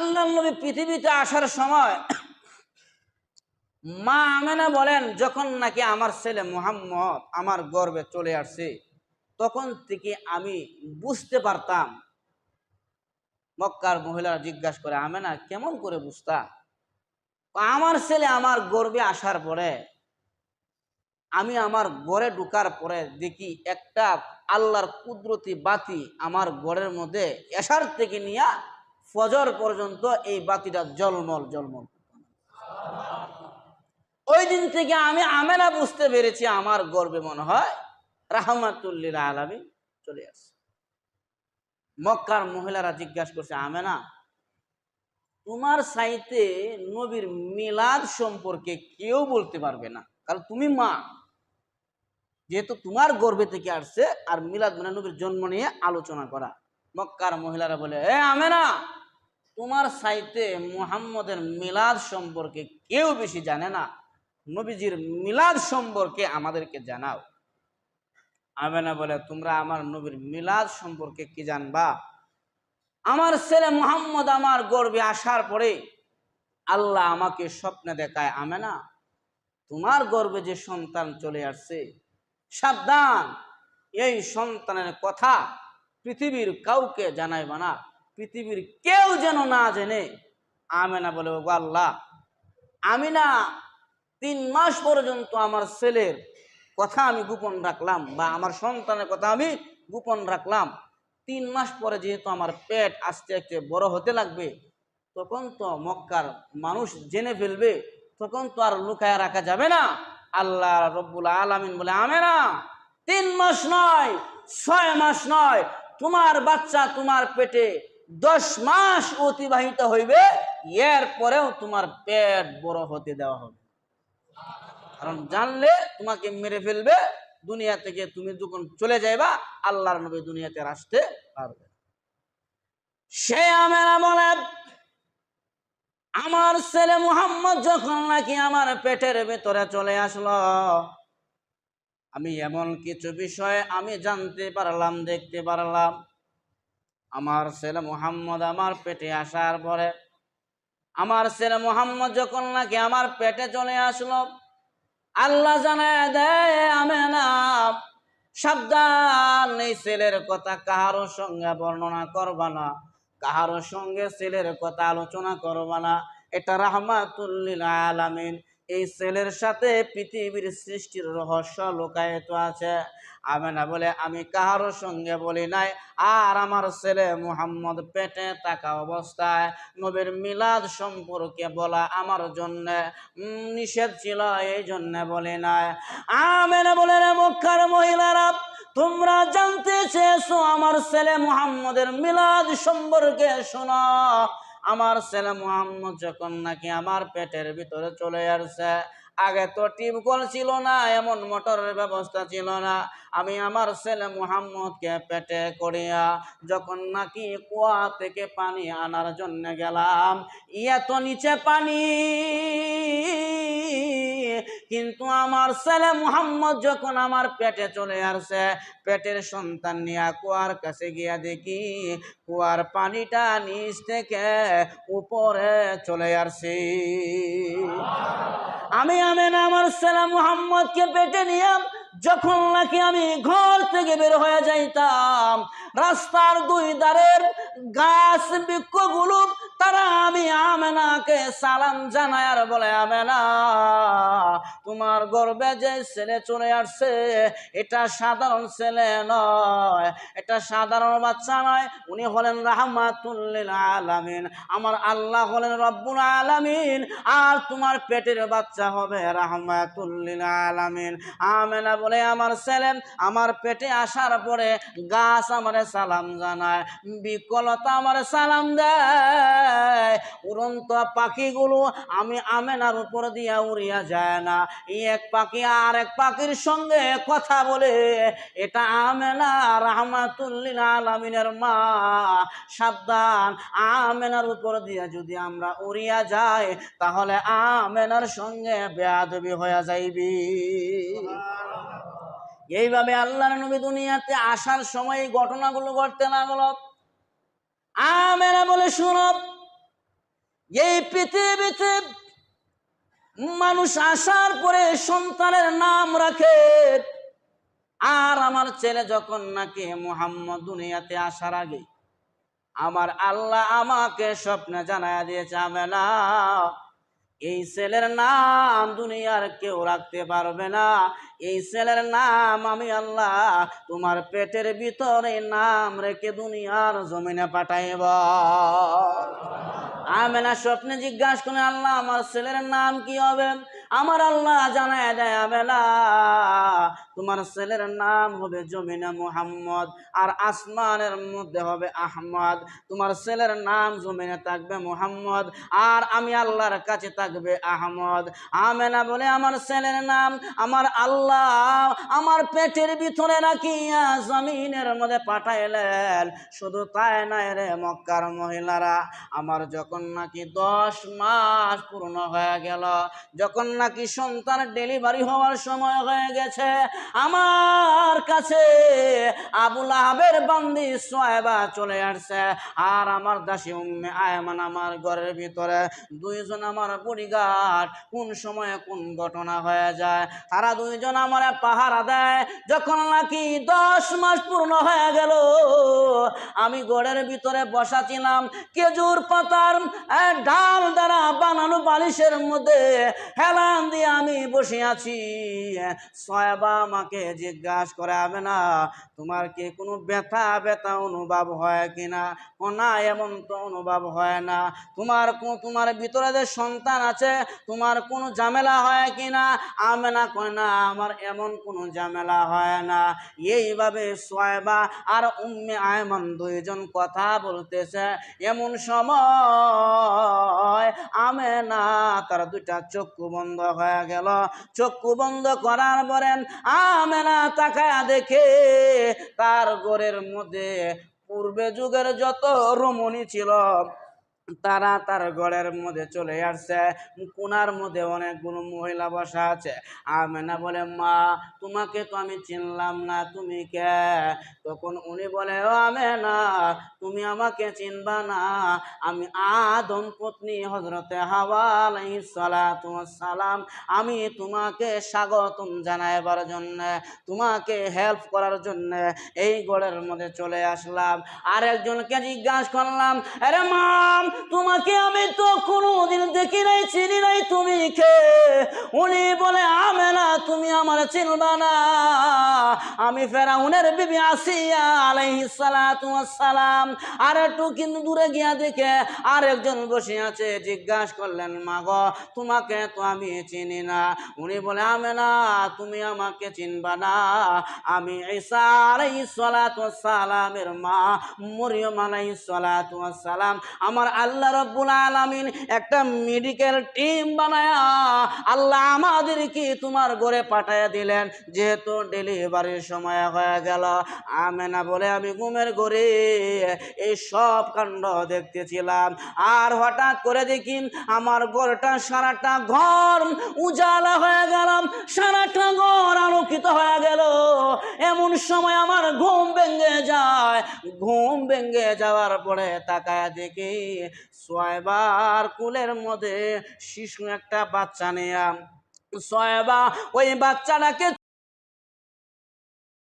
আল্লাহ নবী পৃথিবীতে আসার সময় মা আমেনা বলেন, যখন নাকি আমার ছেলে মোহাম্মদ আমার গর্বে চলে আসছে, তখন থেকে আমি বুঝতে পারতাম। মক্কার মহিলারা জিজ্ঞাসা করে, আমেনা, কেমন করে বুঝতা? আমার ছেলে আমার গর্বে আসার পরে, আমি আমার গড়ে ঢুকার পরে দেখি একটা আল্লাহর কুদরতি বাতি আমার গড়ের মধ্যে এসার থেকে নিয়ে ফজর পর্যন্ত এই বাতিটা জলমল জলমল। ওই দিন থেকে আমি আমেনা বুঝতে পেরেছি, আমার গর্বে মনে হয় রাহমাতুল্লিল আলামী চলে আসছে। মক্কার মহিলারা জিজ্ঞাসা করছে, আমেনা, তোমার সাইতে নবীর মিলাদ সম্পর্কে কেউ বলতে পারবে না, কারণ তুমি মা। যেহেতু তোমার গর্বে থেকে আসছে, আর মিলাদ মানে নবীর জন্ম নিয়ে আলোচনা করা। মক্কার মহিলারা বলে, এ আমেনা তোমার সাইতে মুহাম্মদের মিলাদ সম্পর্কে কেউ বেশি জানে না। নবীজির মিলাদ সম্পর্কে আমাদেরকে জানাও। আমেনা বলে, তোমরা আমার নবীর মিলাদ সম্পর্কে কি জানবা? আমার ছেলে মোহাম্মদ আমার গর্বে আসার পরে আল্লাহ আমাকে স্বপ্নে দেখায়, আমেনা, তোমার গর্বে যে সন্তান চলে আসছে, সাবধান, এই সন্তানের কথা পৃথিবীর কাউকে জানাইবা না। পৃথিবীর কেউ যেন না জেনে, আমেনা বলে, ওগো আল্লাহ, আমি না তিন মাস পর্যন্ত আমার ছেলের কথা আমি গোপন রাখলাম বা আমার সন্তানের কথা আমি গোপন রাখলাম। তিন মাস পরে যেহেতু আমার পেট আস্তে আস্তে বড় হতে লাগবে, তখন তো মক্কার মানুষ জেনে ফেলবে, তখন তো আর লুকায় রাখা যাবে না। আল্লাহ রব্বুল আলামিন বলে আমে না তিন মাস নয়, ছয় মাস নয়, তোমার বাচ্চা তোমার পেটে দশ মাস অতিবাহিত হইবে, এর পরেও তোমার পেট বড় হতে দেওয়া হবে কারণ জানলে তোমাকে মেরে ফেলবে, দুনিয়া থেকে তুমি যখন চলে যাইবা, আল্লাহর নবী দুনিয়াতে আসতে পারবে। সে আমেরা বলে আমার ছেলে মুহাম্মদ যখন নাকি আমার পেটের ভেতরে চলে আসলো, আমি এমন কিছু বিষয়ে আমি জানতে পারলাম, দেখতে পারলাম আমার ছেলে মোহাম্মদ আমার পেটে আসার পরে, আমার ছেলে মোহাম্মদ যখন নাকি আমার পেটে চলে আসলো, আল্লাহ জানায় দেয় আমে না সাবধান, এই ছেলের কথা কাহারো সঙ্গে বর্ণনা করবা না কাহারও সঙ্গে ছেলের কথা আলোচনা করবা না, এটা রাহমাতুল্লিল আলামিন। এই ছেলের সাথে পৃথিবীর সৃষ্টির রহস্য লুকায়িত আছে। আমেনা বলে, আমি কাহারও সঙ্গে বলি নাই। আর আমার ছেলে মুহাম্মদ পেটে থাকা অবস্থায় নবীর মিলাদ সম্পর্কে বলা আমার জন্য নিষেধ ছিল, এই জন্য বলি নাই। আমেনা বলে, রে মক্কার মহিলারা, তোমরা জানতে চেয়েছো আমার ছেলে মুহাম্মদের মিলাদ সম্পর্কে? শোনো আমার ছেলে মোহাম্মদ যখন নাকি আমার পেটের ভিতরে চলে আসছে, আগে তো টিউবকল ছিল না, এমন মোটরের ব্যবস্থা ছিল না। আমি আমার ছেলে মুহাম্মদকে পেটে করিয়া যখন নাকি কুয়া থেকে পানি আনার জন্য গেলাম এত নিচে পানি। কিন্তু আমার ছেলে মুহাম্মদ যখন আমার পেটে চলে আসছে পেটের সন্তান নিয়ে কুয়ার কাছে গিয়া দেখি, কুয়ার পানিটা নিচ থেকে উপরে চলে আসছে আমি আমেন আমার ছেলে মুহাম্মদকে পেটে নিয়ে যখন নাকি আমি ঘর থেকে বের হয়ে যাইতাম, রাস্তার দুই ধারের গাছ বৃক্ষগুলো তারা আমি আমেনাকে সালাম জানায় আর বলে, আমেনা, তোমার গর্বে যে ছেলে চলে আসছে, এটা সাধারণ ছেলে নয়। এটা সাধারণ বাচ্চা নয়, উনি হলেন রাহমাতুল্লিল আলামিন আমার আল্লাহ হলেন রব্বুল আলামিন, আর তোমার পেটের বাচ্চা হবে রাহমাতুল্লিল আলামিন আমেনা বলে, আমার ছেলে, আমার পেটে আসার পরে গাছ আমারে সালাম জানায়, বিকলতা আমার সালাম দেয়। উড়ন্ত পাখিগুলো আমি আমেনার উপর দিয়া উড়িয়া যায় না। এক পাখি আর এক পাখির সঙ্গে কথা বলে, এটা আমেনা রাহমাতুল্লিল আলামিনের মা সাবধান আমেনার উপর দিয়া যদি আমরা উড়িয়া যাই তাহলে আমেনার সঙ্গে বেয়াদবি হয়ে যাইবি। এইভাবে আল্লাহর নবী দুনিয়াতে আসার সময় ঘটনাগুলো ঘটতে লাগল। আমেরা বলে শুনো এই পৃথিবীতে মানুষ আসার পরে সন্তানের নাম রাখে। আর আমার ছেলে যখন নাকি মোহাম্মদ দুনিয়াতে আসার আগে আমার আল্লাহ আমাকে স্বপ্নে জানায় দিয়েছে, আমেনা, এই ছেলের নাম দুনিয়ার কেউ রাখতে পারবে না। এই ছেলের নাম আমি আল্লাহ তোমার পেটের ভিতরে নাম রেখে দুনিয়ার জমিনে পাঠাইব। আমেনা স্বপ্নে জিজ্ঞাসা করে আল্লাহ, আমার ছেলের নাম কি হবে? আমার আল্লাহ জানায় দেয় আমেনা তোমার ছেলের নাম হবে জমিনা মুহাম্মদ আর আসমানের মধ্যে হবে আহমদ। তোমার ছেলের নাম জমিনে থাকবে মুহাম্মদ আর আমি আল্লাহর কাছে থাকবে আহমদ। আমেনা বলে, আমার ছেলের নাম, আমার আল্লাহ, আমার পেটের ভিতরে রাখিয়া জমিনের মধ্যে পাঠাইলেন। শুধু তাই নাই রে মক্কার মহিলারা, আমার যখন নাকি দশ মাস পূর্ণ হয়ে গেল, যখন নাকি সন্তান ডেলিভারি হওয়ার সময় হয়ে গেছে? আমার কাছে আবুল আহাবের বান্দি সোয়েবা চলে আসছে। আর আমার দাসী উম্মে আয়মান আমার ঘরের ভিতরে। দুইজন আমার বডিগার্ড, কোন সময়ে কোন ঘটনা হয়ে যায়? তারা দুইজন আমার পাহারা দেয়। যখন নাকি দশ মাস পূর্ণ হয়ে গেল, আমি ঘরের ভিতরে বসা ছিলাম খেজুর পাতার ডাল দ্বারা বানানো বালিশের মধ্যে হেলান দিয়ে আমি বসে আছি। সয়বা আমাকে জিজ্ঞাসা করে হবে না, তোমার কি কোনো ব্যথা ব্যথা অনুভব হয় কিনা? ও না এমন তো অনুভব হয় না। তোমার কোন তোমার ভিতরে যে সন্তান আছে, তোমার কোনো ঝামেলা হয় কিনা? আমি না কয় না আমার এমন কোনো ঝামেলা হয় না। এইভাবে সোয়েবা আর উম্মে আয়মন দুইজন কথা বলতেছে। এমন সময় আমে না তার দুইটা চক্ষু বন্ধ হয়ে গেল। চক্ষু বন্ধ করার পরেন আমে না তাকায় দেখে তার গোরের মধ্যে পূর্বে যুগের যত রমণী ছিল তারা তার ঘরের মধ্যে চলে আসছে। কোনার মধ্যে অনেকগুলো মহিলা বসা আছে। আমেনা বলে, মা, তোমাকে তো আমি চিনলাম না, তুমি কে? তখন উনি বলে, ও আমেনা, তুমি আমাকে চিনবা না। আমি আদম পত্নী হজরতে ওয়াস সালাম আমি তোমাকে স্বাগতম জানাইবার জন্য, তোমাকে হেল্প করার জন্য এই গড়ের মধ্যে চলে আসলাম। আর একজনকে জিজ্ঞাসা করলাম, আরে মাম তোমাকে আমি তো কোনোদিন দেখি কে? উনি বলে আমে না তুমি আমার চিনবা না। আমি ফেরাউনের বিবি আসিয়া ওয়াস সালাম আর একটু কিন্তু দূরে গিয়া দেখে আরেকজন বসে আছে, জিজ্ঞাসা করলেন মা গো তোমাকে তো আমি চিনি না। উনি বলে আমে না তুমি আমাকে চিনবা না। আমি ঈসা ওয়াস সালামের মা, মরিয়ম ওয়াস সালাম আমার আল্লাহ রব্বুল আলামিন একটা মেডিকেল টিম বানায়া আল্লাহ আমাদেরকে তোমার ঘরে পাঠাইয়া দিলেন, যেহেতু ডেলিভারির সময় হয়ে গেল। আমেনা বলে, আমি ঘুমের ঘরে এই সব কাণ্ড দেখতেছিলাম। আর হঠাৎ করে দেখি আমার ঘরটা সারাটা ঘর উজালা হয়ে গেলাম সারাটা ঘর আলোকিত হয়ে গেল। এমন সময় আমার ঘুম ভেঙে যায়। ঘুম ভেঙে যাওয়ার পরে তাকায় দেখি সয়বার কুলের মধ্যে শিশু একটা বাচ্চা নেয়া। সয়বা ওই বাচ্চাটাকে